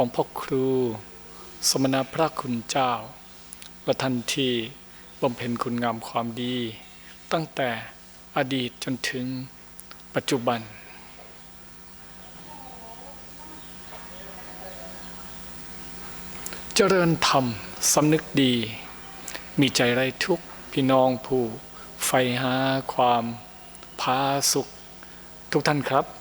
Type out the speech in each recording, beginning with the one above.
ของพ่อครู สมณพระคุณเจ้าและทันทีบำเพ็ญคุณงามความดี ตั้งแต่อดีตจนถึงปัจจุบัน เจริญธรรมสำนึกดี มีใจไรทุกข์พี่น้องผู้ใฝ่หาความพาสุข ทุกท่านครับ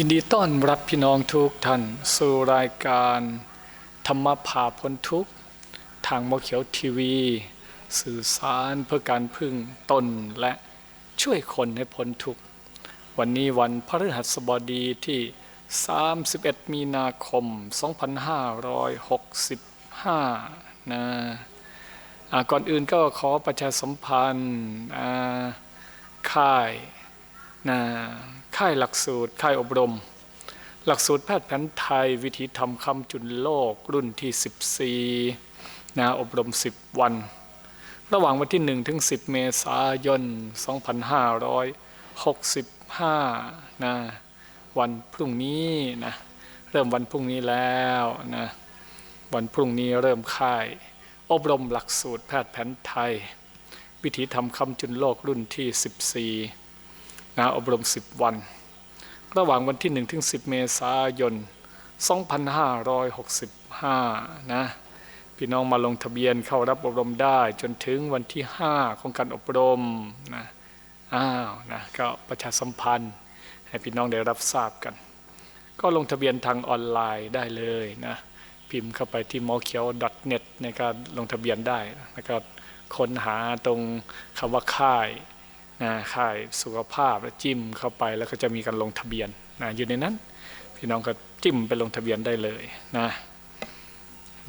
ยินดีต้อนรับพี่น้องทุกท่านสู่รายการธรรมภาพ้นทุกข์ ทางมอเขียวทีวี สื่อสารเพื่อการพึ่งตนและช่วยคนให้พ้นทุกข์ วันนี้วันพฤหัสบดีที่ 31 มีนาคม 2565 นะก่อนอื่นก็ขอประชาสัมพันธ์ค่าย นะค่ายหลักสูตรค่ายอบรม หลักสูตรแพทย์แผนไทย วิธีทำคำจุนโลกรุ่นที่ 14นะอบรม 10 วัน ระหว่างวันที่ 1 ถึง 10 เมษายน 2565นะวันพรุ่งนี้นะเริ่มวันพรุ่งนี้แล้วนะวันพรุ่งนี้เริ่มค่าย อบรมหลักสูตรแพทย์แผนไทย วิธีทำคำจุนโลกรุ่นที่ 14 นะอบรม 10 วัน ระหว่างวันที่ 1 ถึง 10 เมษายน 2565 นะ พี่น้องมาลงทะเบียนเข้ารับอบรมได้จนถึงวันที่ 5 ของการอบรมนะอ้าวนะก็ประชาสัมพันธ์ ให้พี่น้องได้รับทราบกัน ก็ลงทะเบียนทางออนไลน์ได้เลยนะพิมพ์เข้าไปที่มอเขียว .net ในการลงทะเบียนได้แล้วก็ค้นหาตรงคำว่าค่าย นะค่ายสุขภาพแล้วจิ้มเข้าไปแล้วก็จะมีการลงทะเบียนนะอยู่ในนั้น พี่น้องก็จิ้มไปลงทะเบียนได้เลยนะ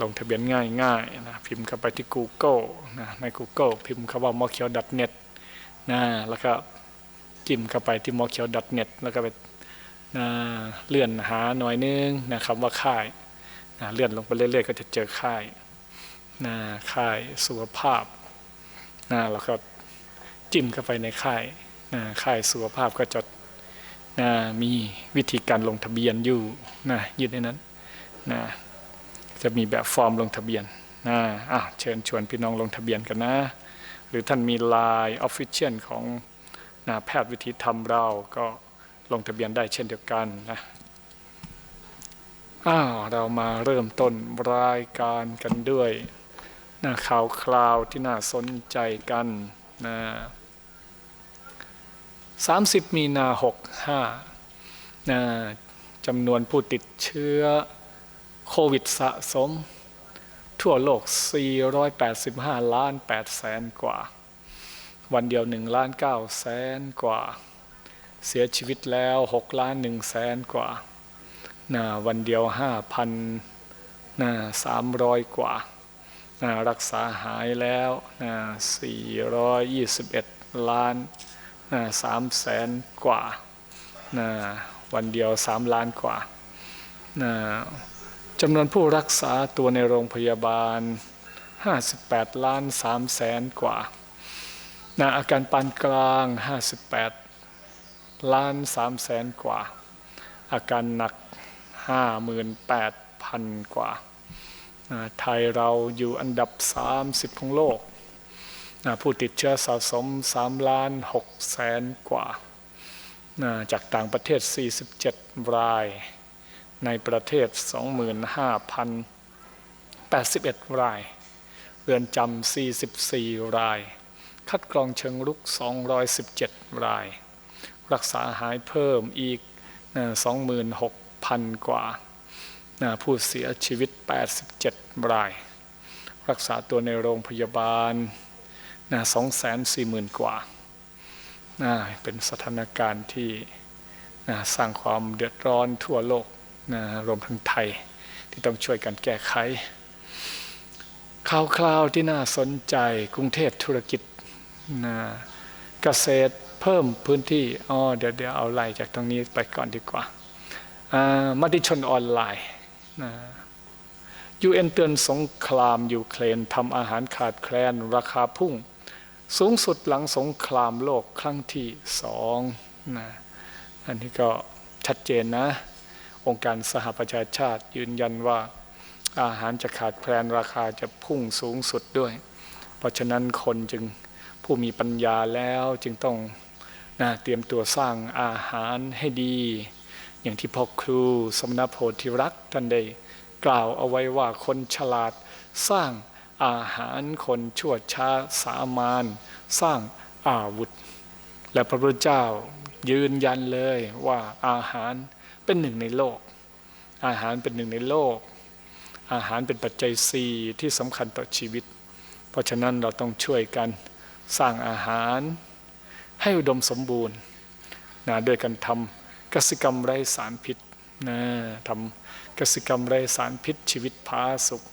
ลงทะเบียนง่ายๆนะพิมพ์เข้าไปที่ Google นะใน Google พิมพ์คำว่ามอเขียว .net นะแล้วก็จิ้มเข้าไปที่มอเขียว .net แล้วก็ไปนะเลื่อนหาหน่อยนึงนะคำว่าค่ายนะเลื่อนลงไปเรื่อยๆ ก็จะเจอค่ายนะค่ายสุขภาพนะแล้วก็ จิ้มเข้าไปในค่ายนะค่ายสุขภาพก็จะนะมีวิธีการลงทะเบียนอยู่นะยู่ในนั้นนะจะมีแบบฟอร์มลงทะเบียนนะอะเชิญชวนพี่น้องลงทะเบียนกันนะ หรือท่านมีไลน์ออฟฟิเชียลของนะแพทย์วิธีธรรมเราก็ลงทะเบียนได้เช่นเดียวกันนะอ้าวเรามาเริ่มต้นรายการกันด้วยนะข่าวคราวที่น่าสนใจกันนะ 30 มีนา 65นะจำนวนผู้ติดเชื้อโควิดสะสม ทั่วโลก 485 ล้าน8แสนกว่า วันเดียว 1 ล้าน9แสนกว่า เสียชีวิตแล้ว 6 ล้าน1แสนกว่านะวันเดียว 5,000นะ300 กว่านะรักษาหายแล้วนะ421 ล้าน นะ3แสนกว่า วันเดียว3ล้านกว่าจำนวนผู้รักษาตัวในโรงพยาบาล 58 ล้าน3แสนกว่านะอาการปานกลาง 58 ล้าน3แสนกว่า อาการหนัก 58,000 กว่า ไทยเราอยู่อันดับ 30 ของโลก ผู้ติดเชื้อสะสม3ล้าน6แสนกว่านะจากต่างประเทศ 47 ราย ในประเทศ 25,081 ราย เรือนจำ 44 ราย คัดกรองเชิงรุก 217 ราย รักษาหายเพิ่มอีก 26,000 กว่า ผู้เสียชีวิต 87 ราย รักษาตัวในโรงพยาบาล 240,000กว่าเป็นสถานการณ์ที่สร้างความเดือดร้อนทั่วโลกนะรวมทั้งไทยที่ต้องช่วยกันแก้ไขข่าวคราวที่น่าสนใจกรุงเทพธุรกิจนะเกษตรเพิ่มพื้นที่อ๋อเดี๋ยวเดี๋ยวเอาไล่จากตรงนี้ไปก่อนดีกว่ามติชนออนไลน์นะยูเอ็นเตือนสงครามยูเครนทำอาหารขาดแคลน ราคาพุ่ง สูงสุดหลังสงครามโลกครั้งที่สองนะอันนี้ก็ชัดเจนนะ องค์การสหประชาชาติยืนยันว่าอาหารจะขาดแคลนราคาจะพุ่งสูงสุดด้วย เพราะฉะนั้นคนจึงผู้มีปัญญาแล้วจึงต้องนะเตรียมตัวสร้างอาหารให้ดี อย่างที่พ่อครูสมณโพธิรักท่านได้กล่าวเอาไว้ว่าคนฉลาดสร้าง อาหารคนชั่วช้าสามานสร้างอาวุธ และพระพุทธเจ้ายืนยันเลยว่าอาหารเป็นหนึ่งในโลก อาหารเป็นหนึ่งในโลก อาหารเป็นปัจจัยสี่ที่สำคัญต่อชีวิต เพราะฉะนั้นเราต้องช่วยกันสร้างอาหารให้อุดมสมบูรณ์นะด้วยการทำกสิกรรมไร้สารพิษนะทำกสิกรรมไร้สารพิษชีวิตพาสุข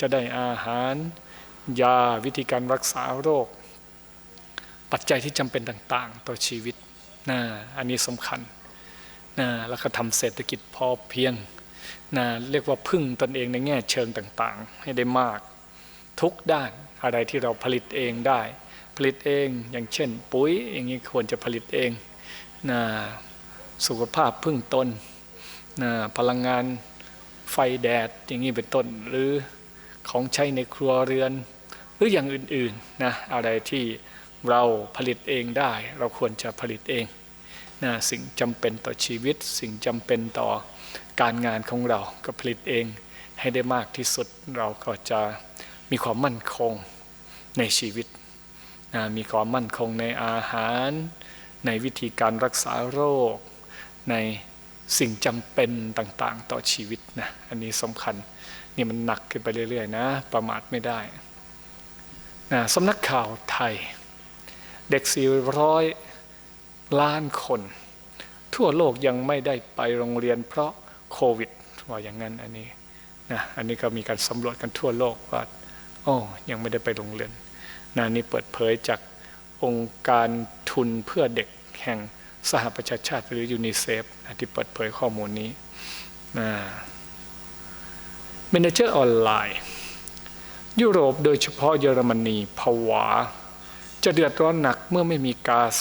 จะได้อาหาร ยาวิธีการรักษาโรค ปัจจัยที่จำเป็นต่างๆ ต่อชีวิตนะอันนี้สำคัญนะแล้วก็ทำเศรษฐกิจพอเพียงนะเรียกว่าพึ่งตนเองในแง่เชิงต่างๆ ให้ได้มากทุกด้านอะไรที่เราผลิตเองได้ ผลิตเองอย่างเช่น ปุ๋ยอย่างนี้ควรจะผลิตเองนะสุขภาพพึ่งตนนะพลังงานไฟแดดอย่างนี้เป็นต้นหรือ ของใช้ในครัวเรือน หรืออย่างอื่นๆนะอะไรที่เราผลิตเองได้ เราควรจะผลิตเองนะสิ่งจำเป็นต่อชีวิต สิ่งจำเป็นต่อการงานของเราก็ผลิตเองให้ได้มากที่สุดเราก็จะมีความมั่นคงในชีวิตนะมีความมั่นคงในอาหาร ในวิธีการรักษาโรค ในสิ่งจำเป็นต่างๆ ต่อชีวิตนะอันนี้สำคัญ นี่มันหนักขึ้นไปเรื่อยๆนะ ประมาทไม่ได้นะสำนักข่าวไทย เด็ก 400 ล้านคน ทั่วโลกยังไม่ได้ไปโรงเรียนเพราะโควิดว่าอย่างนั้นอันนี้นะอันนี้ก็มีการสำรวจกันทั่วโลกว่าโอ้ยังไม่ได้ไปโรงเรียนนะนี่เปิดเผยจากองค์การทุนเพื่อเด็กแห่งสหประชาชาติหรือยูนิเซฟนะที่เปิดเผยข้อมูลนี้นะ เมนเจอร์ออนไลน์ ยุโรปโดยเฉพาะเยอรมนีผวา จะเดือดร้อนหนักเมื่อไม่มีก๊าซ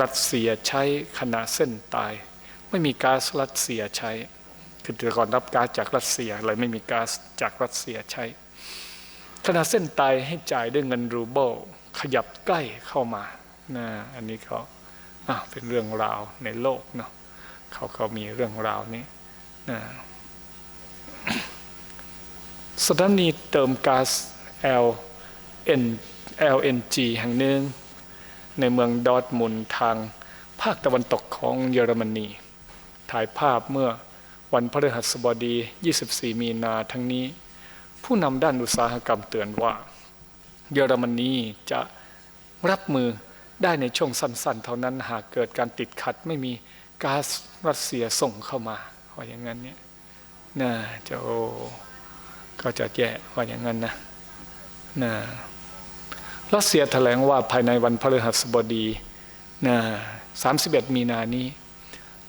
รัสเซียใช้ขณะเส้นตาย ไม่มีก๊าซรัสเซียใช้ คือแต่ก่อนรับก๊าซจากรัสเซียเลยไม่มีก๊าซจากรัสเซียใช้ขณะเส้นตายให้จ่ายด้วยเงินรูเบิลขยับใกล้เข้ามานะอันนี้ก็เป็นเรื่องราวในโลกเนาะเขาเขามีเรื่องราวนี้นะ สถานีเติมก๊าซ LN LNG แห่งหนึ่ง ในเมืองดอร์ทมุนทางภาคตะวันตกของเยอรมนี ถ่ายภาพเมื่อวันพฤหัสบดี 24 มีนาทั้งนี้ ผู้นำด้านอุตสาหกรรมเตือนว่า เยอรมนีจะรับมือได้ในช่วงสั้นๆ เท่านั้นหากเกิดการติดขัดไม่มีก๊าซรัสเซียส่งเข้ามาว่าอย่างนั้นเนี่ยน่าจะโก็จะแย่ว่าอย่างนั้นนะนะรัสเซียแถลงว่าภายในวันพฤหัสบดีนะ31 มีนานี้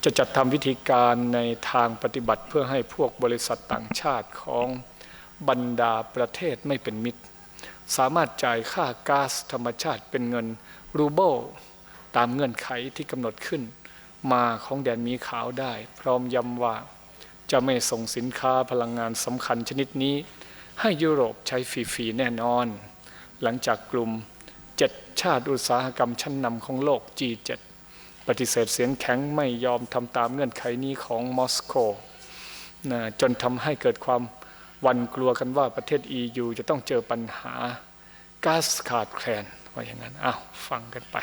จะจัดทำวิธีการในทางปฏิบัติเพื่อให้พวกบริษัทต่างชาติของบรรดาประเทศไม่เป็นมิตร สามารถจ่ายค่าก๊าซธรรมชาติเป็นเงินรูเบิลตามเงื่อนไขที่กำหนดขึ้น มาของแดนมีขาวได้ พร้อมย้ำว่า จะไม่ส่งสินค้าพลังงานสำคัญชนิดนี้ ให้ยุโรปใช้ฟรีๆแน่นอน หลังจากกลุ่มเจ็ดชาติอุตสาหกรรมชั้นนำของโลก G7 ปฏิเสธเสียงแข็งไม่ยอมทำตามเงื่อนไขนี้ของมอสโกนะจนทำให้เกิดความวันกลัวกันว่าประเทศ EU จะต้องเจอปัญหาก๊าซขาดแคลนว่าอย่างนั้นอ้าวฟังกันไป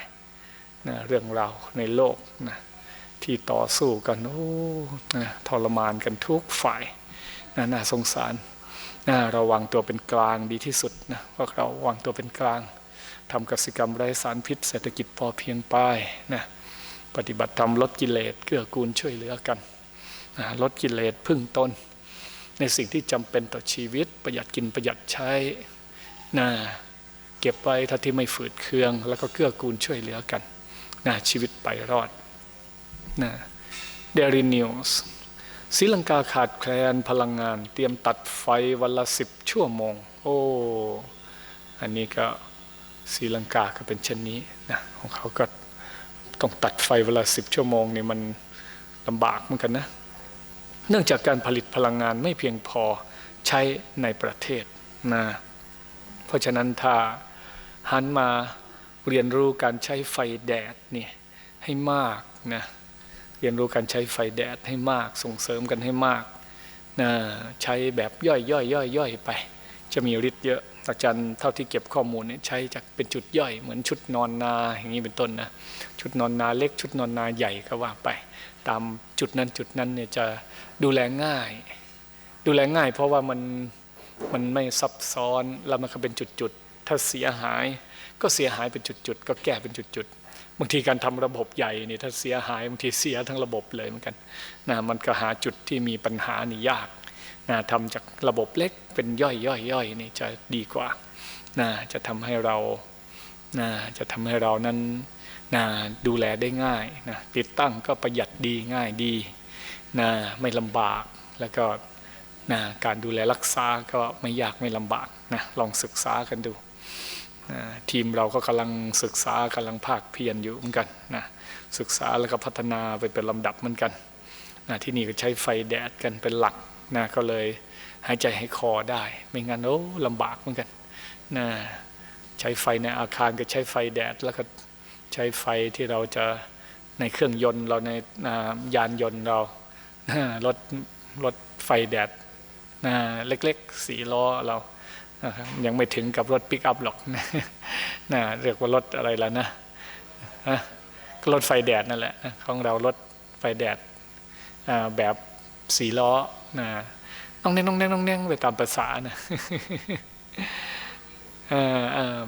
นะเรื่องราวในโลกนะ ที่ต่อสู้กันโอ้นะทรมานกันทุกฝ่ายนะน่าสงสารนะเราวางตัวเป็นกลางดีที่สุดนะพวกเราวางตัวเป็นกลางทำกสิกรรมไร้สารพิษ เศรษฐกิจพอเพียงไปนะปฏิบัติธรรมลดกิเลสเกื้อกูลช่วยเหลือกันนะลดกิเลสพึ่งตน ในสิ่งที่จำเป็นต่อชีวิต ประหยัดกินประหยัดใช้นะเก็บไว้ถ้าที่ไม่ฝืดเคือง แล้วก็เกื้อกูลช่วยเหลือกันนะชีวิตไปรอด นะเดลินิวส์ศรีลังกาขาดแคลนพลังงาน เตรียมตัดไฟวันละสิบชั่วโมง โอ้ อันนี้ก็ศรีลังกาก็เป็นเช่นนี้นะของเขาก็ต้องตัดไฟเวลาสิบชั่วโมงนี่มันลำบากเหมือนกันนะ เนื่องจากการผลิตพลังงานไม่เพียงพอใช้ในประเทศนะ เพราะฉะนั้นถ้าหันมาเรียนรู้การใช้ไฟแดดเนี่ยให้มากนะ เรียนรู้การใช้ไฟแดดให้มาก ส่งเสริมกันให้มากนะใช้แบบย่อยย่อยย่อยย่อยไป จะมีฤทธิ์เยอะ อาจารย์เท่าที่เก็บข้อมูลเนี่ยใช้จากเป็นจุดย่อยเหมือนชุดนอนนาอย่างนี้เป็นต้นนะชุดนอนนาเล็กชุดนอนนาใหญ่ก็ว่าไป ตามจุดนั้นจุดนั้นเนี่ยจะดูแลง่าย ดูแลง่าย เพราะว่ามันมันไม่ซับซ้อนแล้วมันก็เป็นจุดๆถ้าเสียหายก็เสียหายเป็นจุดๆก็แก้เป็นจุดๆ บางทีการทำระบบใหญ่นี่ถ้าเสียหายบางทีเสียทั้งระบบเลยเหมือนกันนะมันก็หาจุดที่มีปัญหานี่ยากนะทำจากระบบเล็กเป็นย่อยย่อยย่อยนี่จะดีกว่านะจะทำให้เรานะจะทำให้เรานั้นนะดูแลได้ง่ายนะติดตั้งก็ประหยัดดีง่ายดีนะไม่ลำบากแล้วก็นะการดูแลรักษาก็ไม่ยากไม่ลำบากนะลองศึกษากันดู ทีมเราก็กำลังศึกษากำลังภาคเพียรอยู่เหมือนกันนะศึกษาแล้วก็พัฒนาไปเป็นลำดับเหมือนกันนะที่นี่ก็ใช้ไฟแดดกันเป็นหลักนะก็เลยหายใจให้คอได้ ไม่งั้นโอ้ลำบากเหมือนกันนะใช้ไฟในอาคารก็ใช้ไฟแดดแล้วก็ใช้ไฟที่เราจะในเครื่องยนต์เราในยานยนต์เรารถรถไฟแดดเล็กๆสีล้อเรา ยังไม่ถึงกับรถปิกอัพหรอกนะเรียกว่ารถอะไรแล้วนะนะก็รถไฟแดดนั่นแหละของเรารถไฟแดดแบบสีล้อนะน้องแนงน้องแนงน้องแนงไปตามภาษานะ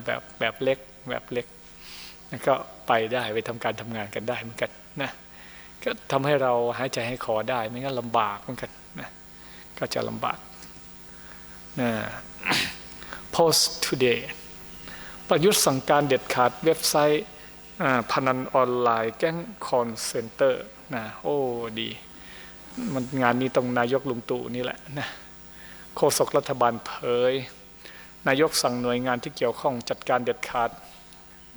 แบบแบบเล็กแบบเล็กก็ไปได้ไปทำการทำงานกันได้เหมือนกันนะก็ทำให้เราหายใจให้คอได้ไม่งั้นลำบากเหมือนกันนะก็จะลำบากนะ post today ประยุทธ์สั่งการเด็ดขาดเว็บไซต์พนันออนไลน์แก๊งคอนเซนเตอร์นะโอ้ดี มันงานนี้ต้องนายกลุงตู่นี่แหละนะโฆษกรัฐบาลเผย นายกสั่งหน่วยงานที่เกี่ยวข้องจัดการเด็ดขาด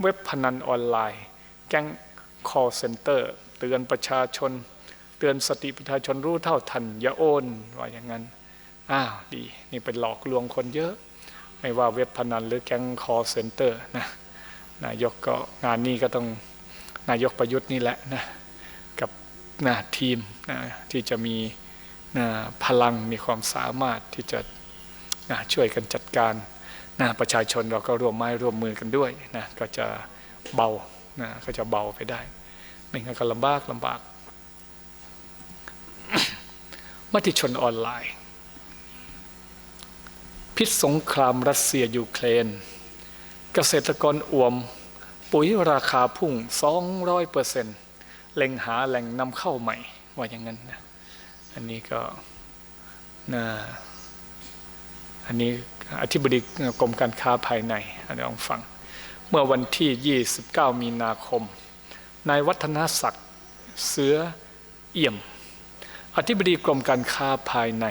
เว็บพนันออนไลน์ แก๊ง call center เตือนประชาชน เตือนสติประชาชนรู้เท่าทัน อย่าโอนว่าอย่างนั้น อ้าวดี นี่เป็นหลอกลวงคนเยอะ ไม่ว่าเว็บพนันหรือแก๊ง call center นะนายกก็งานนี้ก็ต้องนายกประยุทธ์นี่แหละนะนะทีมนะที่จะมีนะพลังมีความสามารถที่จะนะช่วยกันจัดการนะประชาชนเราก็ร่วมไม้ร่วมมือกันด้วยนะก็จะเบานะก็จะเบาไปได้ไม่งั้นก็ลำบากลำบากมติชนออนไลน์ พิษสงครามรัสเซียยูเครน เกษตรกรอ่วม ปุ๋ยราคาพุ่ง 200%เปอร์เซ็นต์เล็งหาแหล่งนำเข้าใหม่ ว่าอย่างนั้นนะอันนี้ก็นะอันนี้อธิบดีกรมการค้าภายในอันนี้ลองฟัง เมื่อวันที่ 29 มีนาคม นายวัฒนศักดิ์เสือเอี่ยม อธิบดีกรมการค้าภายใน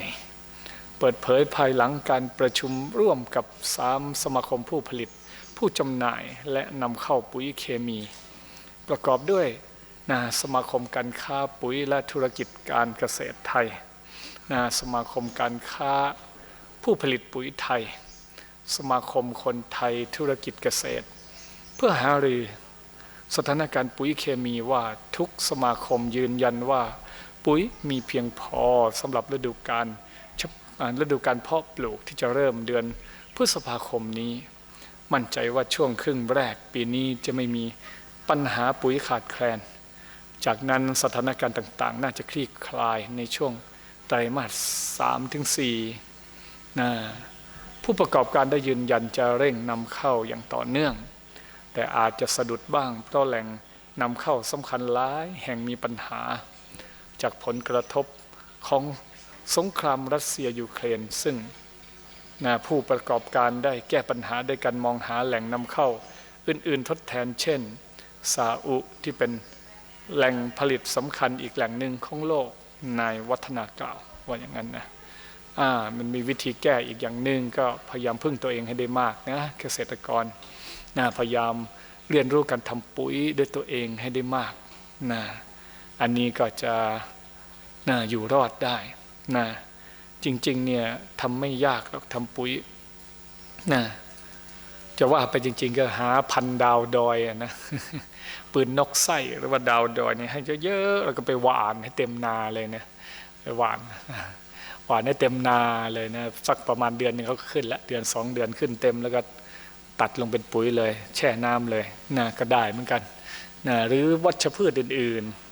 เปิดเผยภายหลังการประชุมร่วมกับสามสมาคมผู้ผลิต ผู้จำหน่ายและนำเข้าปุ๋ยเคมี ประกอบด้วยนะสมาคมการค้าปุ๋ยและธุรกิจการเกษตรไทยนะสมาคมการค้าผู้ผลิตปุ๋ยไทย สมาคมคนไทยธุรกิจเกษตร เพื่อหารือสถานการณ์ปุ๋ยเคมีว่าทุกสมาคมยืนยันว่า ปุ๋ยมีเพียงพอสำหรับฤดูกาล ฤดูการเพาะปลูกที่จะเริ่มเดือนพฤษภาคมนี้ มั่นใจว่าช่วงครึ่งแรกปีนี้จะไม่มีปัญหาปุ๋ยขาดแคลน จากนั้นสถานการณ์ต่างๆ น่าจะคลี่คลายในช่วงไตรมาสสามถึงสี่นะผู้ประกอบการได้ยืนยันจะเร่งนำเข้าอย่างต่อเนื่อง แต่อาจจะสะดุดบ้างเพราะแหล่งนำเข้าสำคัญหลายแห่งมีปัญหา จากผลกระทบของ สงครามรัสเซียยูเครนซึ่งนะผู้ประกอบการได้แก้ปัญหาด้วยการมองหาแหล่งนำเข้า อื่นๆทดแทนเช่นซาอุที่เป็นแหล่งผลิตสำคัญอีกแหล่งหนึ่งของโลกนายวัฒนากล่าวว่าอย่างนั้นนะอ่ามันมีวิธีแก้อีกอย่างหนึ่งก็พยายามพึ่งตัวเองให้ได้มากนะเกษตรกรนะพยายามเรียนรู้การทำปุ๋ยด้วยตัวเองให้ได้มากนะอันนี้ก็จะนะอยู่รอดได้ นะจริง ๆ เนี่ยทำไม่ยากหรอกทำปุ๋ยนะจะว่าไปจริง ๆ ก็หาพันดาวดอยอะนะปืนนกไส้หรือว่าดาวดอยเนี่ยให้เยอะๆแล้วก็ไปหวานให้เต็มนาเลยเนี่ยไปหวานหวานให้เต็มนาเลยนะสักประมาณเดือนนึงเขาก็ขึ้นละเดือนสองเดือนขึ้นเต็มแล้วก็ตัดลงเป็นปุ๋ยเลย แช่น้ำเลยนะก็ได้เหมือนกันนะหรือวัชพืชอื่น ๆ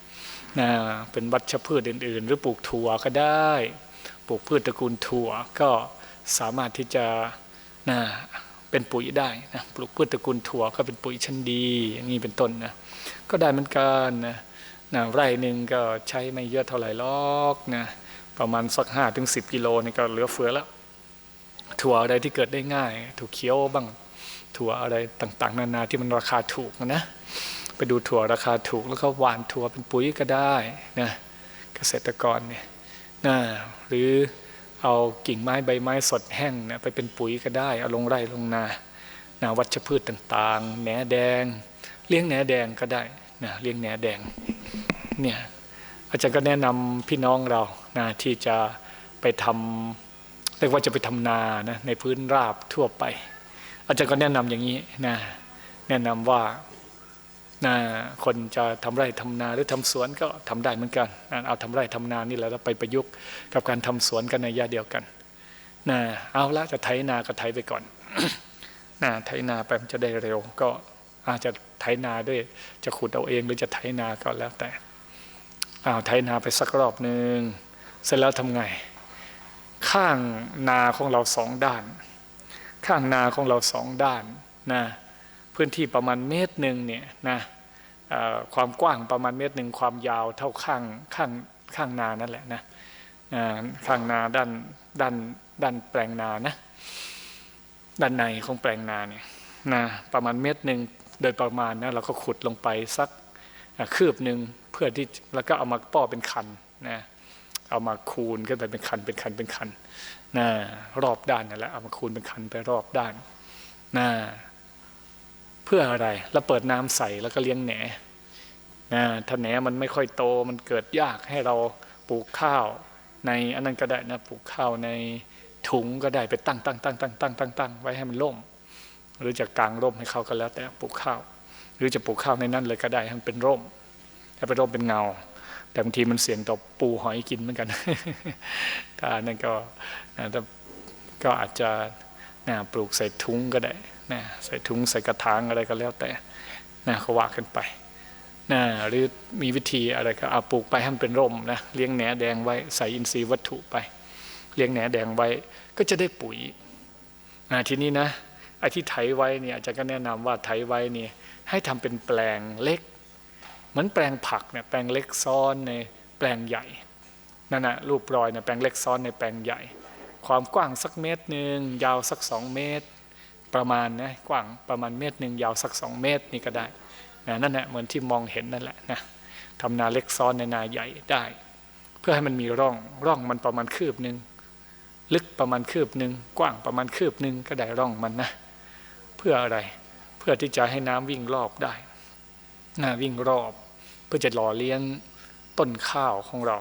นะเป็นวัชพืชอื่น ๆ หรือปลูกถั่วก็ได้ ปลูกพืชตระกูลถั่วก็สามารถที่จะนะเป็นปุ๋ยได้นะปลูกพืชตระกูลถั่วก็เป็นปุ๋ยชั้นดีอย่างนี้เป็นต้นนะก็ได้เหมือนกันนะนะไร่หนึ่งก็ใช้ไม่เยอะเท่าไหร่หรอกนะประมาณสักห้าถึงสิบกิโลนี่ก็เหลือเฟือแล้วถั่วอะไรที่เกิดได้ง่ายถั่วเขียวบ้างถั่วอะไรต่างๆ นานาที่มันราคาถูกนะ ไปดูถั่วราคาถูกแล้วก็หว่านถั่วเป็นปุ๋ยก็ได้นะเกษตรกรเนี่ยนะหรือเอากิ่งไม้ใบไม้สดแห้งนะไปเป็นปุ๋ยก็ได้ เอาลงไร่ลงนานะวัชพืชต่างๆแหนแดง เลี้ยงแหนแดงก็ได้นะเลี้ยงแหนแดงเนี่ยอาจารย์ก็แนะนำพี่น้องเรานะที่จะไปทำเรียกว่าจะไปทำนานะในพื้นราบทั่วไป อาจารย์ก็แนะนำอย่างนี้นะแนะนำว่า นะคนจะทำไร่ทำนาหรือทำสวนก็ทำได้เหมือนกันเอาทำไร่ทำนานี่แหละแล้วไปประยุกต์กับการทำสวนกันในยะเดียวกันนะเอาละจะไถนาก็ไถไปก่อนนะไถนาไปมันจะได้เร็ว ก็อาจจะไถนาด้วยจะขุดเอาเองหรือจะไถนาก็แล้วแต่เอาไถนาไปสักรอบหนึ่งเสร็จแล้วทำไง ข้างนาของเราสองด้าน ข้างนาของเราสองด้านนะพื้นที่ประมาณเมตรหนึ่งเนี่ยนะ ความกว้างประมาณเมตรหนึ่งความยาวเท่าข้างข้างข้างนานั่นแหละนะข้างนาด้านด้านด้านแปลงนานะด้านในของแปลงนาเนี่ยนะประมาณเมตรหนึ่งโดยประมาณนะเราก็ขุดลงไปสักคืบหนึ่งเพื่อที่แล้วก็เอามาป้อเป็นคันนะเอามาคูณขึ้นไปเป็นคันเป็นคันเป็นคันนะรอบด้านนั่นแหละเอามาคูณเป็นคันไปรอบด้านนะ เพื่ออะไร แล้วเปิดน้ำใส่แล้วก็เลี้ยงแหนนะถ้าแหนมันไม่ค่อยโตมันเกิดยากให้เราปลูกข้าว ในอันนั้นก็ได้นะปลูกข้าวในถุงก็ได้ไปตั้งตั้งตั้งตั้งตั้งตั้งตั้งไว้ให้มันร่ม หรือจะกางร่มให้เขาก็แล้วแต่ปลูกข้าว หรือจะปลูกข้าวในนั้นเลยก็ได้ให้มันเป็นร่มให้เป็นร่มเป็นเงา แต่บางทีมันเสี่ยงต่อปูหอยกินเหมือนกันถ้านั่นก็ก็อาจจะปลูกใส่ถุงก็ได้ นะใส่ถุงใส่กระถางอะไรก็แล้วแต่นะเขาว่ากันไปนะหรือมีวิธีอะไรก็เอาปลูกไปให้มันเป็นร่มนะเลี้ยงแหนแดงไว้ใส่อินทรีย์วัตถุไป เลี้ยงแหนแดงไว้ก็จะได้ปุ๋ยอ่าทีนี้นะไอ้ที่ไถไว้เนี่ยอาจารย์ก็แนะนำว่าไถไว้เนี่ยให้ทำเป็นแปลงเล็ก เหมือนแปลงผักเนี่ยแปลงเล็กซ้อนในแปลงใหญ่นั่นนะรูปรอยเนี่ยแปลงเล็กซ้อนในแปลงใหญ่ ความกว้างสักเมตรหนึ่งยาวสักสองเมตร ประมาณนะกว้างประมาณเมตรหนึ่งยาวสักสองเมตรนี่ก็ได้นะนั่นแหละเหมือนที่มองเห็นนั่นแหละนะทำนาเล็กซ้อนในนาใหญ่ได้ เพื่อให้มันมีร่องร่องมันประมาณคืบหนึ่งลึกประมาณคืบหนึ่งกว้างประมาณคืบหนึ่งก็ได้ร่องมันนะเพื่ออะไรเพื่อที่จะให้น้ำวิ่งรอบได้นะวิ่งรอบ เพื่อจะหล่อเลี้ยงต้นข้าวของเรา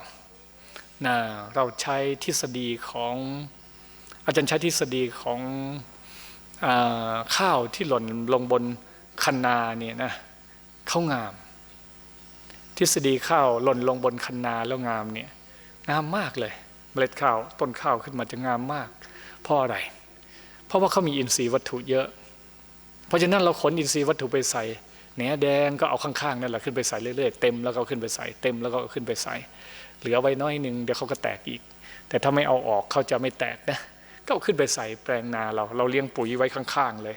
นะเราใช้ทฤษฎีของอาจารย์ใช้ทฤษฎีของ ข้าวที่หล่นลงบนคันนาเนี่ยนะเขางาม ทฤษฎีข้าวหล่นลงบนคันนาแล้วงามเนี่ยงามมากเลย เมล็ดข้าวต้นข้าวขึ้นมาจะงามมาก เพราะอะไร เพราะว่าเขามีอินทรีย์วัตถุเยอะ เพราะฉะนั้นเราขนอินทรีย์วัตถุไปใส่แหนแดงก็เอาข้างๆนั่นแหละขึ้นไปใส่เรื่อยๆเต็มแล้วก็ขึ้นไปใส่เต็มแล้วก็ขึ้นไปใส่ เหลือไว้น้อยหนึ่งเดี๋ยวเขาก็แตกอีก แต่ถ้าไม่เอาออกเขาจะไม่แตกนะเอาขึ้นไปใส่แปลงนาเรา เราเลี้ยงปุ๋ยไว้ข้างๆเลย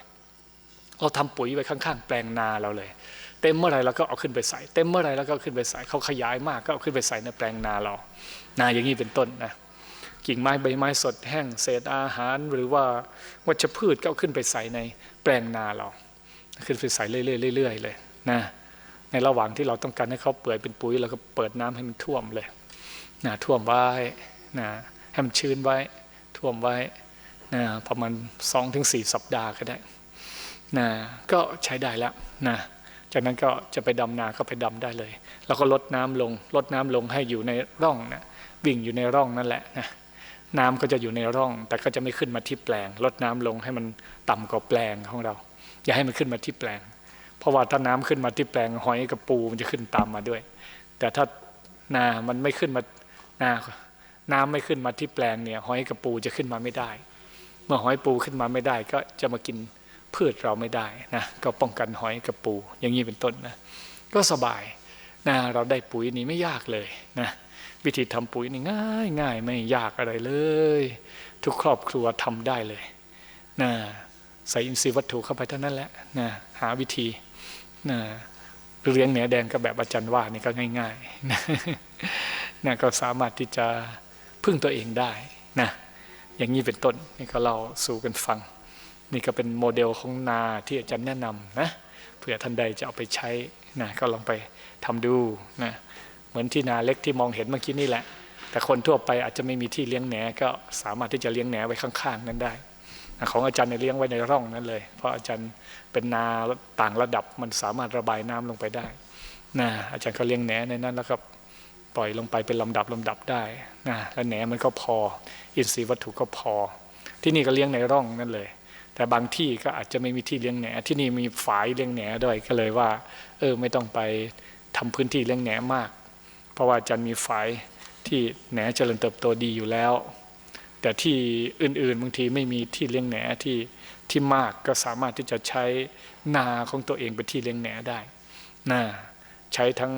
เราทำปุ๋ยไว้ข้างๆ แปลงนาเราเลย เต็มเมื่อไรเราก็เอาขึ้นไปใส่ เต็มเมื่อไรแล้วก็ขึ้นไปใส่เขาขยายมากก็เอาขึ้นไปใส่ในแปลงนาเรา นาอย่างนี้เป็นต้นนะกิ่งไม้ใบไม้สดแห้งเศษอาหารหรือว่าวัชพืชก็เอาขึ้นไปใส่ในแปลงนาเรา ขึ้นไปใส่เรื่อยๆเลยนะในระหว่างที่เราต้องการให้เขาเปื่อยเป็นปุ๋ยเราก็เปิดน้ำให้มันท่วมเลยนะท่วมไว้นะให้มันชื้นไว้ ท่วมไว้นะประมาณ2-4ถึงสัปดาห์ก็ได้นะก็ใช้ได้แล้วนะจากนั้นก็จะไปดำนาก็ไปดำได้เลย แล้วก็ลดน้ำลงลดน้ำลงให้อยู่ในร่องนะวิ่งอยู่ในร่องนั่นแหละนะน้ำก็จะอยู่ในร่อง แต่ก็จะไม่ขึ้นมาที่แปลง ลดน้ำลงให้มันต่ำกว่าแปลงของเรา อย่าให้มันขึ้นมาที่แปลง เพราะว่าถ้าน้ำขึ้นมาที่แปลงหอยกับปูมันจะขึ้นตามมาด้วย แต่ถ้านามันไม่ขึ้นมานา น้ำไม่ขึ้นมาที่แปลงเนี่ยหอยกับปูจะขึ้นมาไม่ได้ เมื่อหอยปูขึ้นมาไม่ได้ ก็จะมากินพืชเราไม่ได้นะก็ป้องกันหอยกับปู อย่างนี้เป็นต้นนะก็สบายนะเราได้ปุ๋ยนี้ไม่ยากเลยนะวิธีทำปุ๋ยนี่ง่ายง่ายไม่ยากอะไรเลย ทุกครอบครัวทำได้เลยนะใส่อินทรีย์วัตถุเข้าไปเท่านั้นแหละนะหาวิธีนะเลี้ยงแหนแดงก็แบบอาจารย์ว่านี่ก็ง่ายๆนะนะก็สามารถที่จะ พึ่งตัวเองได้นะอย่างนี้เป็นต้นนี่ก็เราสู่กันฟัง นี่ก็เป็นโมเดลของนาที่อาจารย์แนะนำนะเผื่อท่านใดจะเอาไปใช้นะก็ลองไปทำดูนะเหมือนที่นาเล็กที่มองเห็นเมื่อกี้นี่แหละ แต่คนทั่วไปอาจจะไม่มีที่เลี้ยงแหนก็สามารถที่จะเลี้ยงแหนไว้ข้างๆนั้นได้นะของอาจารย์เนี่ยเลี้ยงไว้ในร่องนั้นเลย เพราะอาจารย์เป็นนาต่างระดับมันสามารถระบายน้ำลงไปได้นะอาจารย์ก็เลี้ยงแหนในนั้นแล้วก็ ปล่อยลงไปเป็นลำดับลำดับได้นะแล้วแหนมันก็พอ อินทรีย์วัตถุก็พอ ที่นี่ก็เลี้ยงในร่องนั่นเลย แต่บางที่ก็อาจจะไม่มีที่เลี้ยงแหนที่นี่มีฝายเลี้ยงแหนด้วยก็เลยว่า เออไม่ต้องไปทำพื้นที่เลี้ยงแหนมาก เพราะว่าจารย์มีฝายที่แหนเจริญเติบโตดีอยู่แล้ว แต่ที่อื่นๆบางทีไม่มีที่เลี้ยงแหนที่ที่มากก็สามารถที่จะใช้นาของตัวเองเป็นที่เลี้ยงแหนได้นา ใช้ทั้ง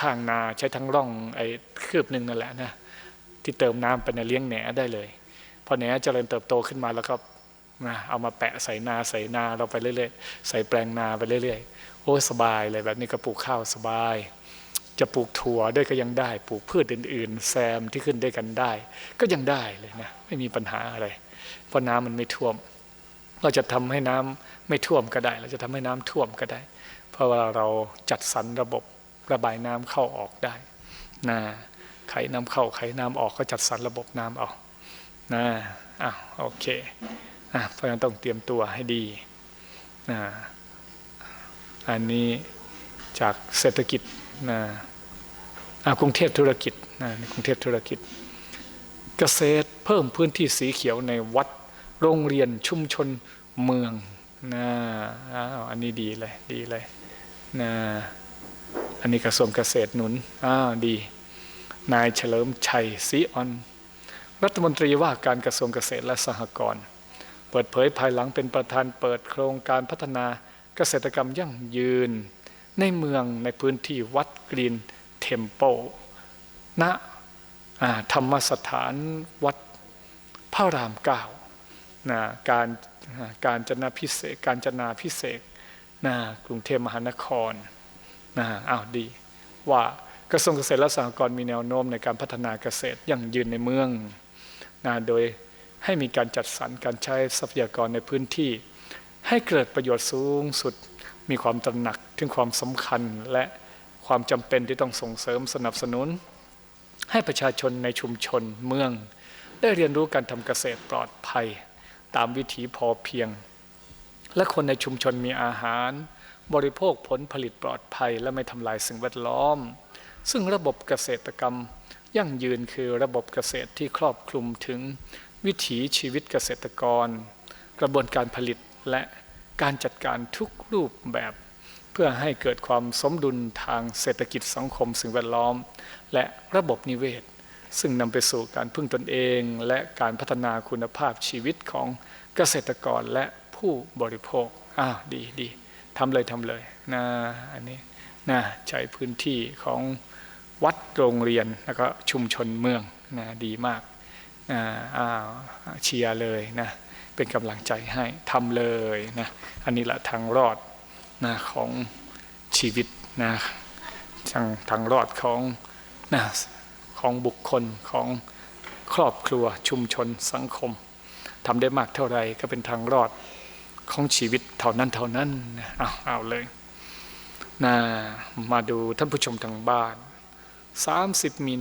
ข้างๆนา ใช้ทั้งร่องไอ้คืบหนึ่งนั่นแหละนะที่เติมน้ำไปในเลี้ยงแหนได้เลยพอแหนเจริญเติบโตขึ้นมาแล้วก็นะเอามาแปะใส่นาใส่นาเราไปเรื่อยๆใส่แปลงนาไปเรื่อยๆโอ้สบายเลยแบบนี้ก็ปลูกข้าวสบาย จะปลูกถั่วด้วยก็ยังได้ ปลูกพืชอื่น ๆ แซมที่ขึ้นด้วยกันได้ ก็ยังได้เลยนะไม่มีปัญหาอะไร เพราะน้ำมันไม่ท่วม เราจะทำให้น้ำไม่ท่วมก็ได้ เราจะทำให้น้ำท่วมก็ได้ เพราะว่าเราจัดสรรระบบระบายน้ำเข้าออกได้นะไขน้ำเข้าไขน้ำออกก็จัดสรรระบบน้ำออกนะอะโอเคอะเพราะฉะนั้นต้องเตรียมตัวให้ดีนะอันนี้จากเศรษฐกิจนะกรุงเทพธุรกิจนะในกรุงเทพธุรกิจ เกษตรเพิ่มพื้นที่สีเขียวในวัดโรงเรียนชุมชนเมืองนะอ้าวอันนี้ดีเลยดีเลย นะอันนี้กระทรวงเกษตรหนุนอ้าวดี นายเฉลิมชัยศรีออน รัฐมนตรีว่าการกระทรวงเกษตรและสหกรณ์เปิดเผยภายหลังเป็นประธานเปิดโครงการพัฒนาเกษตรกรรมยั่งยืน ในเมืองในพื้นที่วัดกรีนเทมเปิลณธรรมสถานวัดพระรามเก้านะการการจนาพิเศษการจนาพิเศษ นะกรุงเทพมหานครนะอ้าวดีว่ากระทรวงเกษตรและสหกรณ์มีแนวโน้มในการพัฒนาเกษตรยั่งยืนในเมืองนะโดยให้มีการจัดสรรการใช้ทรัพยากรในพื้นที่ ให้เกิดประโยชน์สูงสุด มีความตระหนักถึงความสำคัญและความจำเป็นที่ต้องส่งเสริมสนับสนุน ให้ประชาชนในชุมชนเมือง ได้เรียนรู้การทำเกษตรปลอดภัย ตามวิถีพอเพียง และคนในชุมชนมีอาหาร บริโภคผลผลิตปลอดภัยและไม่ทำลายสิ่งแวดล้อม ซึ่งระบบเกษตรกรรม ยั่งยืนคือระบบเกษตรที่ครอบคลุมถึง วิถีชีวิตเกษตรกร กระบวนการผลิตและการจัดการทุกรูปแบบ เพื่อให้เกิดความสมดุลทางเศรษฐกิจสังคมสิ่งแวดล้อม และระบบนิเวศ ซึ่งนำไปสู่การพึ่งตนเอง และการพัฒนาคุณภาพชีวิตของเกษตรกรและ ผู้บริโภคอ้าวดีดีทำเลยทำเลยนะอันนี้นะใช้พื้นที่ของวัดโรงเรียนแล้วก็ชุมชนเมืองนะดีมากอ้าวเชียร์เลยนะเป็นกำลังใจให้ทำเลยนะอันนี้แหละทางรอดนะของชีวิตนะทางทางรอดของนะของบุคคลของครอบครัวชุมชนสังคมทำได้มากเท่าไรก็เป็นทางรอด ของชีวิตเท่านั้นเท่านั้นเอาเอาเลยนะมาดูท่านผู้ชมทางบ้าน 30 มี